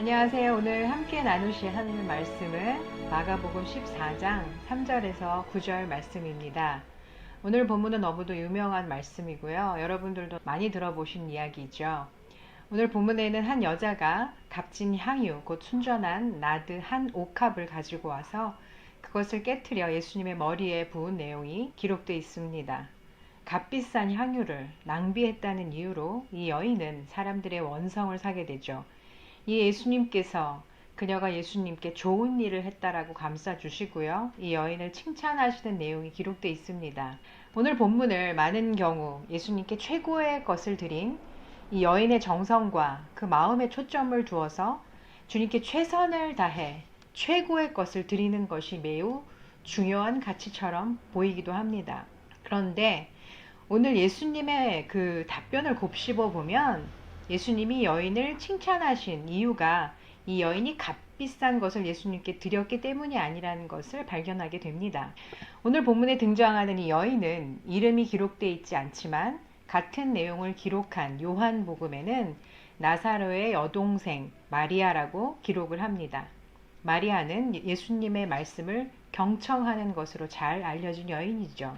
안녕하세요. 오늘 함께 나누실 하나님 말씀은 마가복음 14장 3절에서 9절 말씀입니다. 오늘 본문은 너무도 유명한 말씀이고요. 여러분들도 많이 들어보신 이야기죠. 오늘 본문에는 한 여자가 값진 향유, 곧 순전한 나드 한 옥합을 가지고 와서 그것을 깨뜨려 예수님의 머리에 부은 내용이 기록되어 있습니다. 값비싼 향유를 낭비했다는 이유로 이 여인은 사람들의 원성을 사게 되죠. 이 예수님께서 그녀가 예수님께 좋은 일을 했다라고 감싸 주시고요. 이 여인을 칭찬하시는 내용이 기록되어 있습니다. 오늘 본문을 많은 경우 예수님께 최고의 것을 드린 이 여인의 정성과 그 마음에 초점을 두어서 주님께 최선을 다해 최고의 것을 드리는 것이 매우 중요한 가치처럼 보이기도 합니다. 그런데 오늘 예수님의 그 답변을 곱씹어 보면 예수님이 여인을 칭찬하신 이유가 이 여인이 값비싼 것을 예수님께 드렸기 때문이 아니라는 것을 발견하게 됩니다. 오늘 본문에 등장하는 이 여인은 이름이 기록되어 있지 않지만 같은 내용을 기록한 요한복음에는 나사로의 여동생 마리아라고 기록을 합니다. 마리아는 예수님의 말씀을 경청하는 것으로 잘 알려진 여인이죠.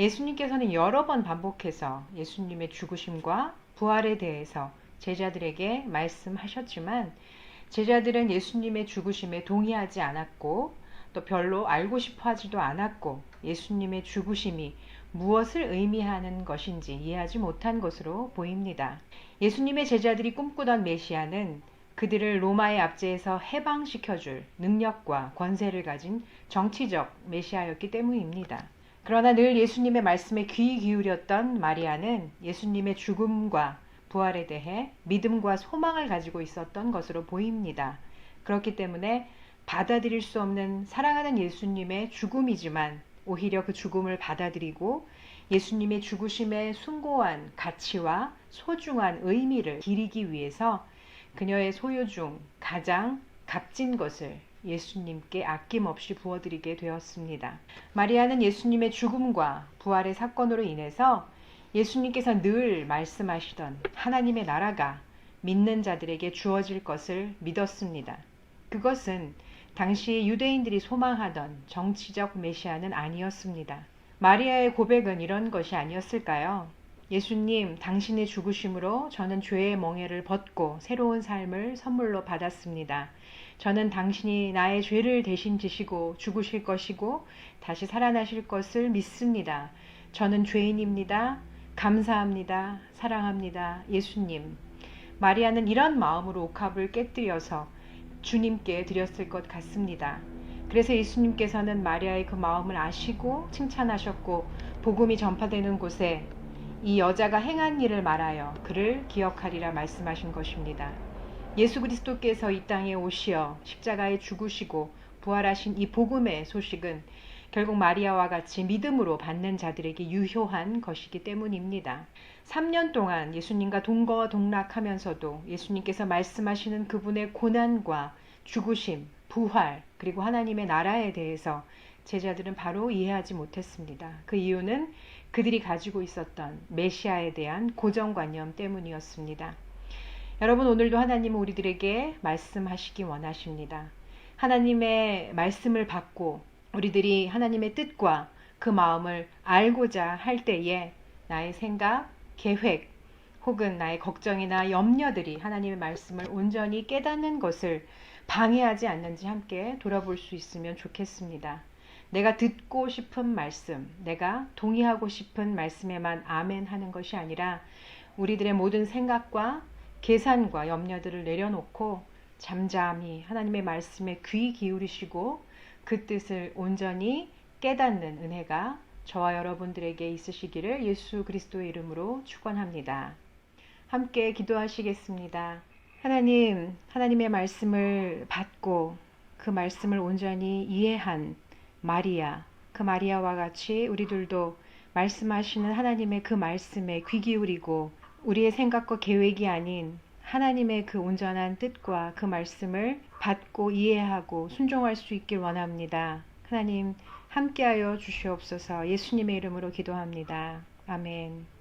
예수님께서는 여러 번 반복해서 예수님의 죽으심과 부활에 대해서 제자들에게 말씀하셨지만 제자들은 예수님의 죽으심에 동의하지 않았고 또 별로 알고 싶어 하지도 않았고 예수님의 죽으심이 무엇을 의미하는 것인지 이해하지 못한 것으로 보입니다. 예수님의 제자들이 꿈꾸던 메시아는 그들을 로마의 압제에서 해방시켜줄 능력과 권세를 가진 정치적 메시아였기 때문입니다. 그러나 늘 예수님의 말씀에 귀 기울였던 마리아는 예수님의 죽음과 부활에 대해 믿음과 소망을 가지고 있었던 것으로 보입니다. 그렇기 때문에 받아들일 수 없는 사랑하는 예수님의 죽음이지만 오히려 그 죽음을 받아들이고 예수님의 죽으심의 숭고한 가치와 소중한 의미를 기리기 위해서 그녀의 소유 중 가장 값진 것을 예수님께 아낌없이 부어드리게 되었습니다. 마리아는 예수님의 죽음과 부활의 사건으로 인해서 예수님께서 늘 말씀하시던 하나님의 나라가 믿는 자들에게 주어질 것을 믿었습니다. 그것은 당시 유대인들이 소망하던 정치적 메시아는 아니었습니다. 마리아의 고백은 이런 것이 아니었을까요? 예수님, 당신의 죽으심으로 저는 죄의 멍에를 벗고 새로운 삶을 선물로 받았습니다. 저는 당신이 나의 죄를 대신 지시고 죽으실 것이고 다시 살아나실 것을 믿습니다. 저는 죄인입니다. 감사합니다. 사랑합니다. 예수님. 마리아는 이런 마음으로 옥합을 깨뜨려서 주님께 드렸을 것 같습니다. 그래서 예수님께서는 마리아의 그 마음을 아시고 칭찬하셨고 복음이 전파되는 곳에 이 여자가 행한 일을 말하여 그를 기억하리라 말씀하신 것입니다. 예수 그리스도께서 이 땅에 오시어 십자가에 죽으시고 부활하신 이 복음의 소식은 결국 마리아와 같이 믿음으로 받는 자들에게 유효한 것이기 때문입니다. 3년 동안 예수님과 동거동락하면서도 예수님께서 말씀하시는 그분의 고난과 죽으심, 부활, 그리고 하나님의 나라에 대해서 제자들은 바로 이해하지 못했습니다. 그 이유는 그들이 가지고 있었던 메시아에 대한 고정관념 때문이었습니다. 여러분 오늘도 하나님은 우리들에게 말씀하시기 원하십니다. 하나님의 말씀을 받고 우리들이 하나님의 뜻과 그 마음을 알고자 할 때에 나의 생각, 계획 혹은 나의 걱정이나 염려들이 하나님의 말씀을 온전히 깨닫는 것을 방해하지 않는지 함께 돌아볼 수 있으면 좋겠습니다. 내가 듣고 싶은 말씀, 내가 동의하고 싶은 말씀에만 아멘 하는 것이 아니라 우리들의 모든 생각과 계산과 염려들을 내려놓고 잠잠히 하나님의 말씀에 귀 기울이시고 그 뜻을 온전히 깨닫는 은혜가 저와 여러분들에게 있으시기를 예수 그리스도의 이름으로 축원합니다. 함께 기도하시겠습니다. 하나님, 하나님의 말씀을 받고 그 말씀을 온전히 이해한 마리아, 그 마리아와 같이 우리들도 말씀하시는 하나님의 그 말씀에 귀 기울이고 우리의 생각과 계획이 아닌 하나님의 그 온전한 뜻과 그 말씀을 받고 이해하고 순종할 수 있길 원합니다. 하나님 함께하여 주시옵소서 예수님의 이름으로 기도합니다. 아멘.